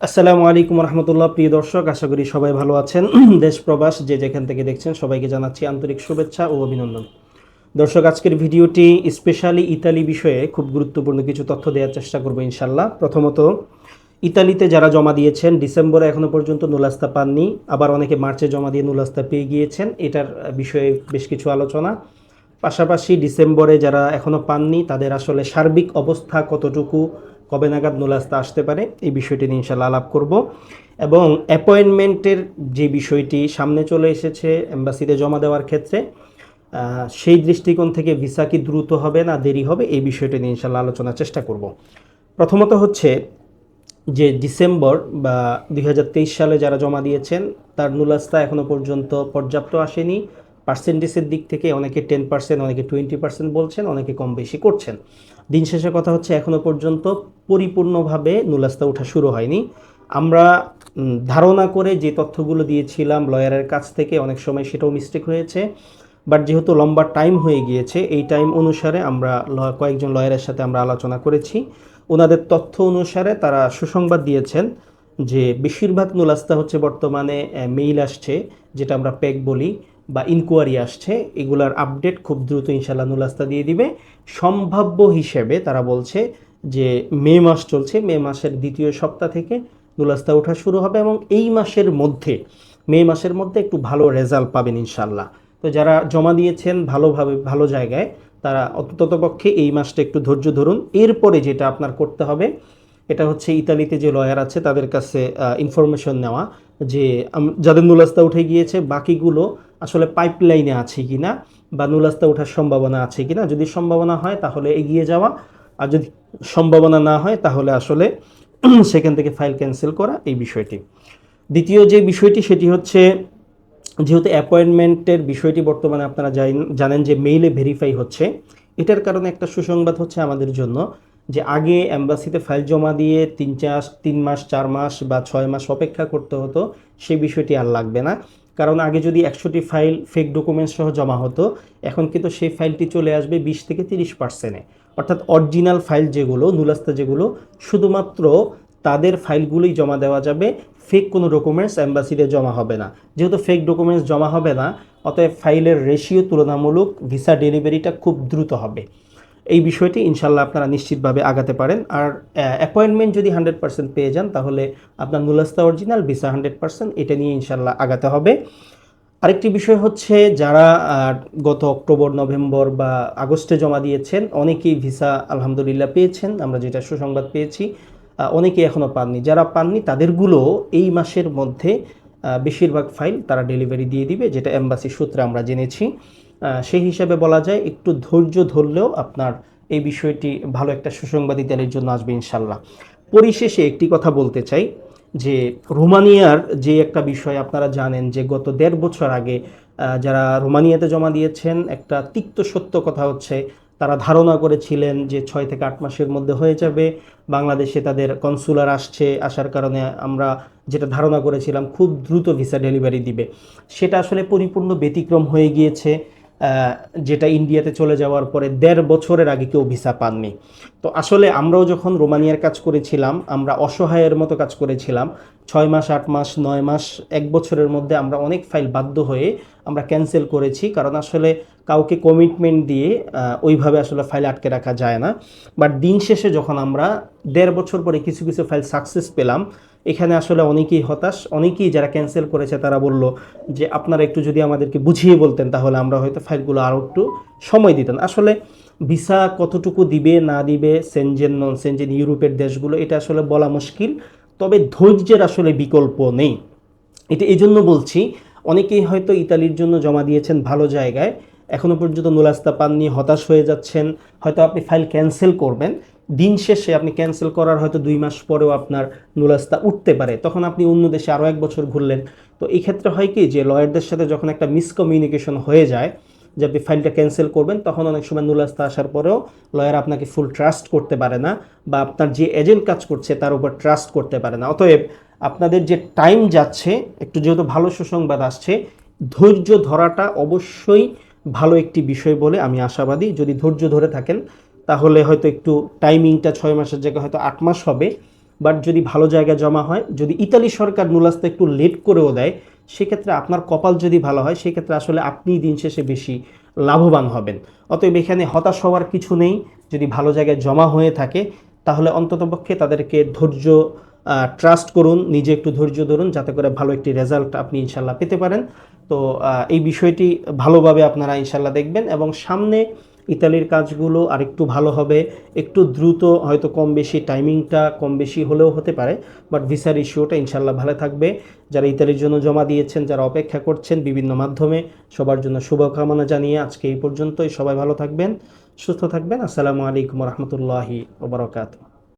আসসালামু আলাইকুম রহমতুল্লাহ, প্রিয় দর্শক, আশা করি সবাই ভালো আছেন। দেশ প্রবাস যে যেখান থেকে দেখছেন, সবাইকে জানাচ্ছি আন্তরিক শুভেচ্ছা ও অভিনন্দন। দর্শক, আজকের ভিডিওটি স্পেশালি ইতালি বিষয়ে খুব গুরুত্বপূর্ণ কিছু তথ্য দেওয়ার চেষ্টা করব ইনশাল্লাহ প্রথমত, ইতালিতে যারা জমা দিয়েছেন, ডিসেম্বরে এখনও পর্যন্ত নুলাস্তা পাননি, আবার অনেকে মার্চে জমা দিয়ে নুলাস্তা পেয়ে গিয়েছেন, এটার বিষয়ে বেশ কিছু আলোচনা। পাশাপাশি ডিসেম্বরে যারা এখনও পাননি, তাদের আসলে সার্বিক অবস্থা কতটুকু কবে নাগাদ নুলাস্তা আসতে পারে, এই বিষয়টি নিয়ে ইনশাল্লাহ আলাপ করব। এবং অ্যাপয়েন্টমেন্টের যে বিষয়টি সামনে চলে এসেছে এম্বাসিতে জমা দেওয়ার ক্ষেত্রে সেই দৃষ্টিকোণ থেকে ভিসা কি দ্রুত হবে না দেরি হবে, এই বিষয়টি নিয়ে ইনশাল্লাহ আলোচনার চেষ্টা করব। প্রথমত হচ্ছে যে ডিসেম্বর বা দুই হাজার তেইশ সালে যারা জমা দিয়েছেন, তার নুলাস্তা এখনও পর্যন্ত পর্যাপ্ত আসেনি। পার্সেন্টেজের দিক থেকে অনেকে টেন পার্সেন্ট অনেকে টোয়েন্টি পার্সেন্ট বলছেন, অনেকে কম বেশি করছেন। দিন শেষে কথা হচ্ছে, এখনও পর্যন্ত পরিপূর্ণভাবে নুলাস্তা ওঠা শুরু হয়নি। আমরা ধারণা করে যে তথ্যগুলো দিয়েছিলাম লয়ারের কাছ থেকে, অনেক সময় সেটাও মিস্টেক হয়েছে। বাট যেহেতু লম্বা টাইম হয়ে গিয়েছে, এই টাইম অনুসারে আমরা কয়েকজন লয়ারের সাথে আমরা আলোচনা করেছি। ওনাদের তথ্য অনুসারে তারা সুসংবাদ দিয়েছেন যে, বেশিরভাগ নুলাস্তা হচ্ছে বর্তমানে মেইল আসছে, যেটা আমরা প্যাক বলি। বা ইনকোয়ারি আসছে, এগুলার আপডেট খুব দ্রুত ইনশাল্লাহ নুলাস্তা দিয়ে দিবে। সম্ভাব্য হিসেবে তারা বলছে যে মে মাস চলছে, মে মাসের দ্বিতীয় সপ্তাহ থেকে নুলাস্তা ওঠা শুরু হবে এবং এই মাসের মধ্যে, মে মাসের মধ্যে একটু ভালো রেজাল্ট পাবেন ইনশাল্লাহ তো যারা জমা দিয়েছেন ভালোভাবে, ভালো জায়গায়, তারা অন্ততপক্ষে এই মাসটা একটু ধৈর্য ধরুন। এরপরে যেটা আপনার করতে হবে, এটা হচ্ছে ইতালিতে যে লয়ার আছে, তাদের কাছে ইনফরমেশন নেওয়া। যে যাদের নুলাস্তা উঠে গিয়েছে, বাকিগুলো আসলে পাইপলাইনে আছে কি না বা নুলাস্তা ওঠার সম্ভাবনা আছে কিনা, যদি সম্ভাবনা হয় তাহলে এগিয়ে যাওয়া, আর যদি সম্ভাবনা না হয় তাহলে আসলে সেখান থেকে ফাইল ক্যান্সেল করা এই বিষয়টি। দ্বিতীয় যে বিষয়টি, সেটি হচ্ছে যেহেতু অ্যাপয়েন্টমেন্টের বিষয়টি বর্তমানে আপনারা জানেন যে মেইলে ভেরিফাই হচ্ছে, এটার কারণে একটা সুসংবাদ হচ্ছে আমাদের জন্য। যে আগে অ্যাম্বাসিতে ফাইল জমা দিয়ে তিন চার, তিন মাস, চার মাস বা ছয় মাস অপেক্ষা করতে হতো সেই বিষয়টি আর লাগবে না। কারণ আগে যদি একশোটি ফাইল ফেক ডকুমেন্টস সহ জমা হতো, এখন কিন্তু সেই ফাইলটি চলে আসবে বিশ থেকে তিরিশ পার্সেন্টে অর্থাৎ অরিজিনাল ফাইল যেগুলো, নুলাস্তা যেগুলো, শুধুমাত্র তাদের ফাইলগুলোই জমা দেওয়া যাবে ফেক কোনো ডকুমেন্টস অ্যাম্বাসিতে জমা হবে না। যেহেতু ফেক ডকুমেন্টস জমা হবে না, অতএব ফাইলের রেশিও তুলনামূলক ভিসা ডেলিভারিটা খুব দ্রুত হবে। এই বিষয়টি ইনশাল্লাহ আপনারা নিশ্চিতভাবে আগাতে পারেন। আর অ্যাপয়েন্টমেন্ট যদি হান্ড্রেড পার্সেন্ট পেয়ে যান, তাহলে আপনার নুলাস্তা অরিজিনাল ভিসা হান্ড্রেড পার্সেন্ট এটা নিয়ে ইনশাল্লাহ আগাতে হবে। আরেকটি বিষয় হচ্ছে যারা গত অক্টোবর, নভেম্বর বা আগস্টে জমা দিয়েছেন, অনেকেই ভিসা আলহামদুলিল্লাহ পেয়েছেন, আমরা যেটা সুসংবাদ পেয়েছি অনেকেই এখনও পাননি। যারা পাননি, তাদেরগুলো এই মাসের মধ্যে বেশিরভাগ ফাইল তারা ডেলিভারি দিয়ে দিবে, যেটা এম্বাসি সূত্রে আমরা জেনেছি। সেই হিসাবে বলা যায় একটু ধৈর্য ধরলেও আপনার এই বিষয়টি ভালো একটা সুসংবাদী ইতালির জন্য আসবে ইনশাল্লাহ। পরিশেষে একটি কথা বলতে চাই যে রোমানিয়ার যে একটা বিষয় আপনারা জানেন যে গত দেড় বছর আগে যারা রোমানিয়াতে জমা দিয়েছেন, একটা তিক্ত সত্য কথা হচ্ছে, তারা ধারণা করেছিলেন যে ছয় থেকে আট মাসের মধ্যে হয়ে যাবে। বাংলাদেশে তাদের কনসুলার আসছে, আসার কারণে আমরা যেটা ধারণা করেছিলাম, খুব দ্রুত ভিসা ডেলিভারি দিবে। সেটা আসলে পরিপূর্ণ ব্যতিক্রম হয়ে গিয়েছে। যেটা ইন্ডিয়াতে চলে যাওয়ার পরে দেড় বছরের আগে কেউ ভিসা পাননি। তো আসলে আমরাও যখন রোমানিয়ার কাজ করেছিলাম, আমরা অসহায়ের মতো কাজ করেছিলাম। ছয় মাস, আট মাস, নয় মাস, এক বছরের মধ্যে আমরা অনেক ফাইল বাধ্য হয়ে আমরা ক্যান্সেল করেছি। কারণ আসলে কাউকে কমিটমেন্ট দিয়ে ওইভাবে আসলে ফাইল আটকে রাখা যায় না। বাট দিন শেষে যখন আমরা দেড় বছর পরে কিছু কিছু ফাইল সাকসেস পেলাম এখানে আসলে অনেকেই হতাশ, অনেকেই যারা ক্যান্সেল করেছে তারা বলল যে, আপনারা একটু যদি আমাদেরকে বুঝিয়ে বলতেন তাহলে আমরা হয়তো ফাইলগুলো আরও একটু সময় দিতেন। আসলে ভিসা কতটুকু দিবে, না দিবে সেনজেন নন সেনজেন ইউরোপের দেশগুলো, এটা আসলে বলা মুশকিল। তবে ধৈর্যের আসলে বিকল্প নেই। এটা এই জন্য বলছি, অনেকেই হয়তো ইতালির জন্য জমা দিয়েছেন ভালো জায়গায় এখনও পর্যন্ত নুলাস্তা পাননি, হতাশ হয়ে যাচ্ছেন, হয়তো আপনি ফাইল ক্যান্সেল করবেন। দিন শেষে আপনি ক্যান্সেল করার হয়তো দুই মাস পরেও আপনার নুলাস্তা উঠতে পারে। তখন আপনি অন্য দেশে আরও এক বছর ঘুরলেন। তো এই ক্ষেত্রে হয় কি যে লয়ারদের সাথে যখন একটা মিসকমিউনিকেশন হয়ে যায়, যে আপনি ফাইলটা ক্যান্সেল করবেন, তখন অনেক সময় নুলাস্তা আসার পরেও লয়ার আপনাকে ফুল ট্রাস্ট করতে পারে না বা আপনার যে এজেন্ট কাজ করছে তার উপর ট্রাস্ট করতে পারে না। অতএব আপনাদের যে টাইম যাচ্ছে, একটু যেহেতু ভালো সুসংবাদ আসছে, ধৈর্য ধরাটা অবশ্যই ভালো একটি বিষয় বলে আমি আশাবাদী। যদি ধৈর্য ধরে থাকেন তাহলে হয়তো একটু টাইমিংটা ছয় মাসের জায়গায় হয়তো আট মাস হবে। বাট যদি ভালো জায়গায় জমা হয়, যদি ইতালি সরকার নুলাসতে একটু লেট করেও দেয়, সেক্ষেত্রে আপনার কপাল যদি ভালো হয়, সেক্ষেত্রে আসলে আপনি দিন শেষে বেশি লাভবান হবেন। অতএব এখানে হতাশ হওয়ার কিছু নেই। যদি ভালো জায়গায় জমা হয়ে থাকে, তাহলে অন্ততপক্ষে তাদেরকে ধৈর্য ট্রাস্ট করুন, নিজে একটু ধৈর্য ধরুন, যাতে করে ভালো একটি রেজাল্ট আপনি ইনশাল্লাহ পেতে পারেন। তো এই বিষয়টি ভালোভাবে আপনারা ইনশাল্লাহ দেখবেন এবং সামনে ইতালির কাজগুলো আরেকটু ভালো হবে। একটু দ্রুত হয়তো কম বেশি টাইমিংটা কম বেশি হলেও হতে পারে, বাট ভিসার ইস্যুটা ইনশাল্লাহ ভালো থাকবে। যারা ইতালির জন্য জমা দিয়েছেন, যারা অপেক্ষা করছেন বিভিন্ন মাধ্যমে, সবার জন্য শুভকামনা জানিয়ে আজকে এই পর্যন্তই। সবাই ভালো থাকবেন, সুস্থ থাকবেন। আসসালামু আলাইকুম রহমতুল্লাহি ওবরাকাতু